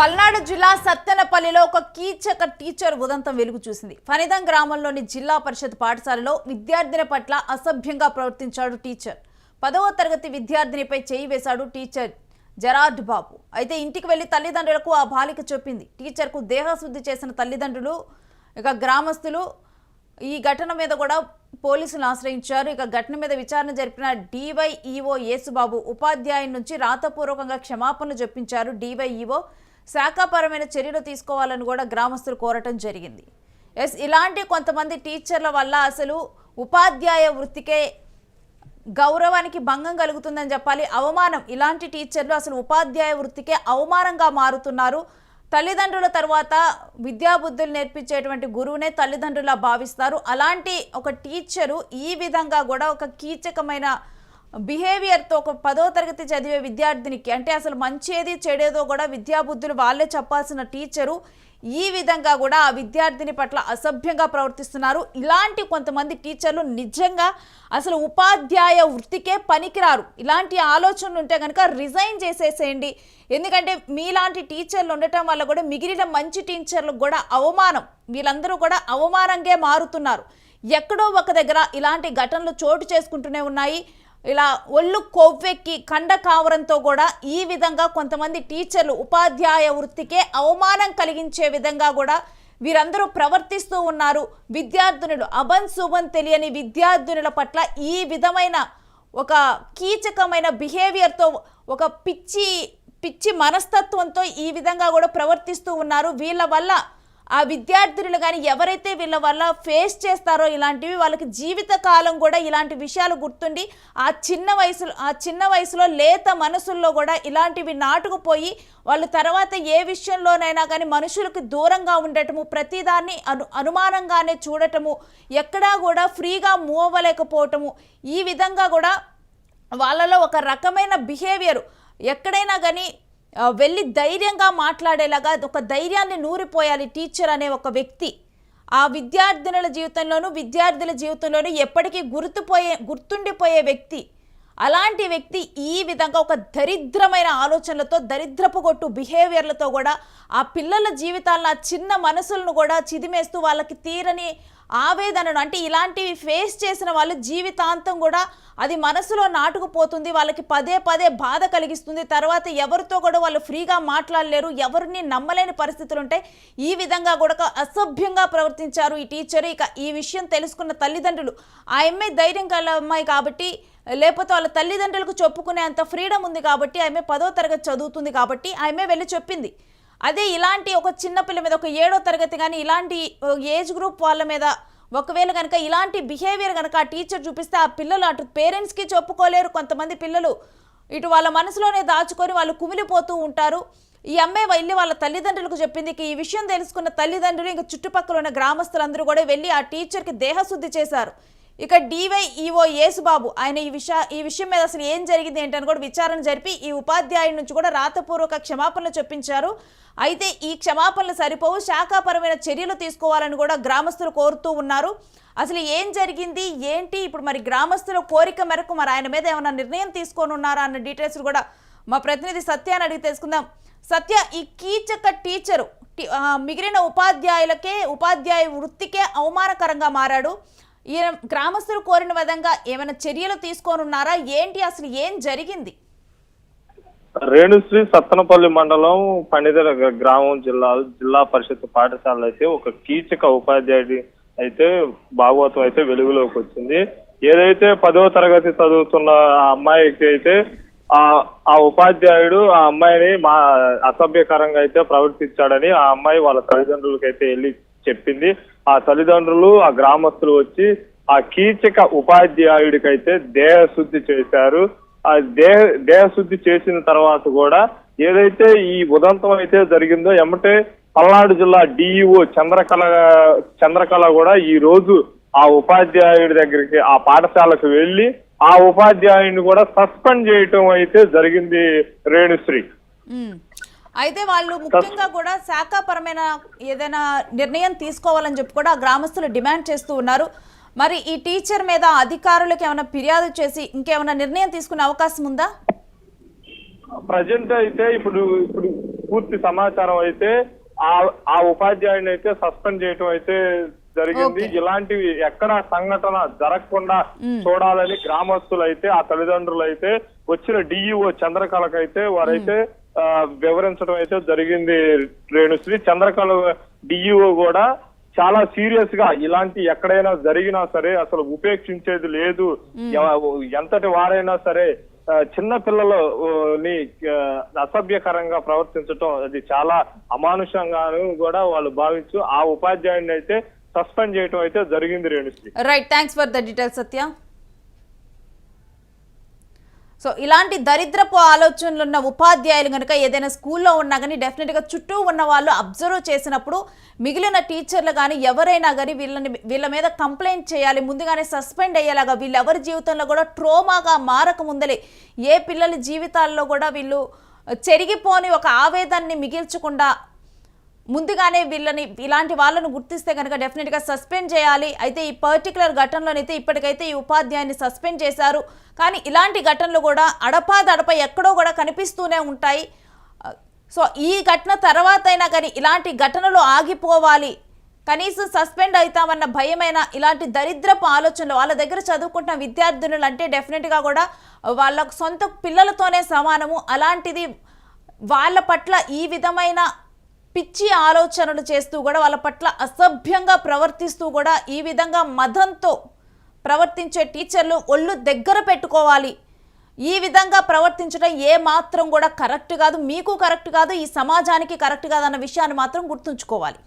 పల్నాడు జిల్లా సత్తెనపల్లిలో ఒక కీచక టీచర్ ఉదంతం వెలుగు చూసింది. ఫనిదం గ్రామంలోని జిల్లా పరిషత్ పాఠశాలలో విద్యార్థిని పట్ల అసభ్యంగా ప్రవర్తించాడు టీచర్. పదవ తరగతి విద్యార్థినిపై చేయి వేశాడు టీచర్ జరార్డ్ బాబు. అయితే ఇంటికి వెళ్ళి తల్లిదండ్రులకు ఆ బాలిక చెప్పింది. టీచర్కు దేహశుద్ధి చేసిన తల్లిదండ్రులు ఇక గ్రామస్తులు ఈ ఘటన మీద కూడా పోలీసులు ఆశ్రయించారు. ఇక ఘటన మీద విచారణ జరిపిన డివైఈఓ యేసుబాబు ఉపాధ్యాయుని నుంచి రాతపూర్వకంగా క్షమాపణ చెప్పించారు. డివైఈఓ శాఖాపరమైన చర్యలు తీసుకోవాలని కూడా గ్రామస్తులు కోరటం జరిగింది. ఎస్ ఇలాంటి కొంతమంది టీచర్ల వల్ల అసలు ఉపాధ్యాయ వృత్తికే గౌరవానికి భంగం కలుగుతుందని చెప్పాలి. అవమానం ఇలాంటి టీచర్లు అసలు ఉపాధ్యాయ వృత్తికే అవమానంగా మారుతున్నారు. తల్లిదండ్రుల తర్వాత విద్యాబుద్ధులు నేర్పించేటువంటి గురువునే తల్లిదండ్రులా భావిస్తారు. అలాంటి ఒక టీచరు ఈ విధంగా కూడా ఒక కీచకమైన బిహేవియర్తో ఒక పదో తరగతి చదివే విద్యార్థినికి అంటే అసలు మంచేది చెడేదో కూడా విద్యాబుద్ధులు వాళ్ళే చెప్పాల్సిన టీచరు ఈ విధంగా కూడా ఆ విద్యార్థిని పట్ల అసభ్యంగా ప్రవర్తిస్తున్నారు. ఇలాంటి కొంతమంది టీచర్లు నిజంగా అసలు ఉపాధ్యాయ వృత్తికే పనికిరారు. ఇలాంటి ఆలోచనలు ఉంటే కనుక రిజైన్ చేసేసేయండి. ఎందుకంటే మీలాంటి టీచర్లు ఉండటం వల్ల కూడా మిగిలిన మంచి టీచర్లకు కూడా అవమానం. వీళ్ళందరూ కూడా అవమానంగా మారుతున్నారు. ఎక్కడో ఒక దగ్గర ఇలాంటి ఘటనలు చోటు చేసుకుంటూనే ఉన్నాయి. ఇలా ఒళ్ళు కొవ్వెక్కి కండ కావరంతో కూడా ఈ విధంగా కొంతమంది టీచర్లు ఉపాధ్యాయ వృత్తికే అవమానం కలిగించే విధంగా కూడా వీరందరూ ప్రవర్తిస్తూ ఉన్నారు. విద్యార్థినులు అబన్ శుభన్ తెలియని విద్యార్థినుల పట్ల ఈ విధమైన ఒక కీచకమైన బిహేవియర్తో ఒక పిచ్చి పిచ్చి మనస్తత్వంతో ఈ విధంగా కూడా ప్రవర్తిస్తూ ఉన్నారు. వీళ్ళ వల్ల ఆ విద్యార్థులు కానీ ఎవరైతే వీళ్ళ వల్ల ఫేస్ చేస్తారో ఇలాంటివి వాళ్ళకి జీవిత కాలం కూడా ఇలాంటి విషయాలు గుర్తుండి ఆ చిన్న వయసులో ఆ చిన్న వయసులో లేత మనసుల్లో కూడా ఇలాంటివి నాటుకుపోయి వాళ్ళు తర్వాత ఏ విషయంలోనైనా కానీ మనుషులకు దూరంగా ఉండటము ప్రతిదాన్ని అను అనుమానంగానే చూడటము ఎక్కడా కూడా ఫ్రీగా మూవ్ అవ్వలేకపోవటము ఈ విధంగా కూడా వాళ్ళలో ఒక రకమైన బిహేవియర్. ఎక్కడైనా కానీ వెళ్ళి ధైర్యంగా మాట్లాడేలాగా ఒక ధైర్యాన్ని నూరిపోయాలి టీచర్ అనే ఒక వ్యక్తి. ఆ విద్యార్థినుల జీవితంలోనూ విద్యార్థుల జీవితంలోనూ ఎప్పటికీ గుర్తుపోయే గుర్తుండిపోయే వ్యక్తి. అలాంటి వ్యక్తి ఈ విధంగా ఒక దరిద్రమైన ఆలోచనలతో దరిద్రపు కొట్టు బిహేవియర్లతో కూడా ఆ పిల్లల జీవితాలను ఆ చిన్న మనసులను కూడా చిదిమేస్తూ వాళ్ళకి తీరని ఆవేదనను అంటే ఇలాంటివి ఫేస్ చేసిన వాళ్ళు జీవితాంతం కూడా అది మనసులో నాటుకుపోతుంది వాళ్ళకి పదే పదే బాధ కలిగిస్తుంది. తర్వాత ఎవరితో కూడా వాళ్ళు ఫ్రీగా మాట్లాడలేరు ఎవరిని నమ్మలేని పరిస్థితులు ఉంటాయి. ఈ విధంగా కూడా అసభ్యంగా ప్రవర్తించారు ఈ టీచర్. ఇక ఈ విషయం తెలుసుకున్న తల్లిదండ్రులు ఆ అమ్మాయి ధైర్యం కల అమ్మాయి కాబట్టి లేకపోతే వాళ్ళ తల్లిదండ్రులకు చెప్పుకునే అంత ఫ్రీడమ్ ఉంది కాబట్టి ఆమె పదో తరగతి చదువుతుంది కాబట్టి ఆమె వెళ్ళి చెప్పింది. అదే ఇలాంటి ఒక చిన్న పిల్ల మీద ఒక ఏడో తరగతి కానీ ఇలాంటి ఏజ్ గ్రూప్ వాళ్ళ మీద ఒకవేళ కనుక ఇలాంటి బిహేవియర్ కనుక ఆ టీచర్ చూపిస్తే ఆ పిల్లలు అటు పేరెంట్స్కి చెప్పుకోలేరు. కొంతమంది పిల్లలు ఇటు వాళ్ళ మనసులోనే దాచుకొని వాళ్ళు కుమిలిపోతూ ఉంటారు. ఈ అమ్మాయి వెళ్ళి వాళ్ళ తల్లిదండ్రులకు చెప్పింది ఈ విషయం తెలుసుకున్న తల్లిదండ్రులు ఇంకా చుట్టుపక్కల ఉన్న గ్రామస్తులందరూ కూడా వెళ్ళి ఆ టీచర్కి దేహశుద్ధి చేశారు. ఇక డివైఈఓ యేసుబాబు ఆయన ఈ విషయ ఈ విషయం మీద అసలు ఏం జరిగింది ఏంటని కూడా విచారణ జరిపి ఈ ఉపాధ్యాయుడి నుంచి కూడా రాతపూర్వక క్షమాపణలు చెప్పించారు. అయితే ఈ క్షమాపణలు సరిపోవు శాఖాపరమైన చర్యలు తీసుకోవాలని కూడా గ్రామస్తులు కోరుతూ ఉన్నారు. అసలు ఏం జరిగింది? ఏంటి? ఇప్పుడు మరి గ్రామస్తుల కోరిక మేరకు మరి ఆయన మీద ఏమైనా నిర్ణయం తీసుకొని ఉన్నారా అన్న డీటెయిల్స్ కూడా మా ప్రతినిధి సత్యాన్ని అడిగి తెలుసుకుందాం. సత్య ఈ కీచక టీచరు మిగిలిన ఉపాధ్యాయులకే ఉపాధ్యాయ వృత్తికే అవమానకరంగా మారాడు. ఈయన గ్రామస్తులు కోరిన విధంగా ఏమైనా చర్యలు తీసుకోనున్నారా? ఏంటి అసలు ఏం జరిగింది? రేణుశ్రీ సత్తనపల్లి మండలం పండితర గ్రామం జిల్లా జిల్లా పరిషత్ పాఠశాల అయితే ఒక కీచక ఉపాధ్యాయుడి అయితే భాగవతం అయితే వెలుగులోకి వచ్చింది. ఏదైతే పదవ తరగతి చదువుతున్న ఆ అమ్మాయికి అయితే ఆ ఆ ఉపాధ్యాయుడు ఆ అమ్మాయిని మా అసభ్యకరంగా అయితే ప్రవర్తించాడని ఆ అమ్మాయి వాళ్ళ తల్లిదండ్రులకి అయితే వెళ్ళి చెప్పింది. ఆ తల్లిదండ్రులు ఆ గ్రామస్తులు వచ్చి ఆ కీచక ఉపాధ్యాయుడికైతే దేహశుద్ధి చేశారు. ఆ దేహ దేహశుద్ధి చేసిన తర్వాత కూడా ఏదైతే ఈ ఉదంతం అయితే జరిగిందో ఎమ్మటే పల్నాడు జిల్లా డిఈఓ చంద్రకళ చంద్రకళ కూడా ఈ రోజు ఆ ఉపాధ్యాయుడి దగ్గరికి ఆ పాఠశాలకు వెళ్ళి ఆ ఉపాధ్యాయుడిని కూడా సస్పెండ్ చేయటం అయితే జరిగింది రేణుశ్రీ. అయితే వాళ్ళు ముఖ్యంగా కూడా శాఖాపరమైన ఏదైనా నిర్ణయం తీసుకోవాలని చెప్పి కూడా గ్రామస్తులు డిమాండ్ చేస్తూ ఉన్నారు. మరి ఈ టీచర్ మీద అధికారులకు ఏమైనా ఫిర్యాదు చేసి ఇంకేమైనా నిర్ణయం తీసుకునే అవకాశం ఉందా? ప్రజెంట్ అయితే ఇప్పుడు ఇప్పుడు పూర్తి సమాచారం అయితే ఆ ఆ ఉపాధ్యాయుని అయితే సస్పెండ్ చేయటం అయితే జరిగింది. ఇలాంటివి ఎక్కడ సంఘటన జరగకుండా చూడాలని గ్రామస్తులు అయితే ఆ తల్లిదండ్రులు అయితే వచ్చిన డిఈఓ చంద్రకళకైతే వారైతే వివరించడం అయితే జరిగింది రేణుశ్రీ. చంద్రకళ డిఈఓ కూడా చాలా సీరియస్గా ఇలాంటి ఎక్కడైనా జరిగినా సరే అసలు ఉపేక్షించేది లేదు. ఎంతటి వారైనా సరే చిన్న పిల్లలు ఆ, ని ఆ, అసభ్యకరంగా ప్రవర్తించటం అది చాలా అమానుషంగాను కూడా వాళ్ళు భావించు ఆ ఉపాధ్యాయుడిని అయితే సస్పెండ్ చేయటం అయితే జరిగింది Renusri. Right thanks for the details Satya so ఇలాంటి దరిద్రపు ఆలోచనలు ఉన్న ఉపాధ్యాయులు కనుక ఏదైనా స్కూల్లో ఉన్నా కానీ డెఫినెట్గా చుట్టూ ఉన్న వాళ్ళు అబ్జర్వ్ చేసినప్పుడు మిగిలిన టీచర్లు కానీ ఎవరైనా కానీ వీళ్ళని వీళ్ళ మీద కంప్లైంట్ చేయాలి ముందుగానే సస్పెండ్ అయ్యేలాగా వీళ్ళెవరి జీవితంలో కూడా ట్రోమాగా మారక ముందలే. ఏ పిల్లల జీవితాల్లో కూడా వీళ్ళు చెరిగిపోని ఒక ఆవేదాన్ని మిగిల్చకుండా ముందుగానే వీళ్ళని ఇలాంటి వాళ్ళను గుర్తిస్తే కనుక డెఫినెట్గా సస్పెండ్ చేయాలి. అయితే ఈ పర్టికులర్ ఘటనలోనైతే ఇప్పటికైతే ఈ ఉపాధ్యాయుని సస్పెండ్ చేశారు. కానీ ఇలాంటి ఘటనలు కూడా అడపాదడప ఎక్కడో కూడా కనిపిస్తూనే ఉంటాయి. సో ఈ ఘటన తర్వాత అయినా కానీ ఇలాంటి ఘటనలు ఆగిపోవాలి. కనీసం సస్పెండ్ అవుతామన్న భయమైన ఇలాంటి దరిద్రపు ఆలోచనలు వాళ్ళ దగ్గర చదువుకుంటున్న విద్యార్థినులు అంటే డెఫినెట్గా కూడా వాళ్ళ సొంత పిల్లలతోనే సమానము. అలాంటిది వాళ్ళ పట్ల ఈ విధమైన పిచ్చి ఆలోచనలు చేస్తూ కూడా వాళ్ళ పట్ల అసభ్యంగా ప్రవర్తిస్తూ కూడా ఈ విధంగా మదంతో ప్రవర్తించే టీచర్లు ఒళ్ళు దగ్గర పెట్టుకోవాలి. ఈ విధంగా ప్రవర్తించడం ఏ మాత్రం కూడా కరెక్ట్ కాదు. మీకు కరెక్ట్ కాదు ఈ సమాజానికి కరెక్ట్ కాదు అన్న విషయాన్ని మాత్రం గుర్తుంచుకోవాలి.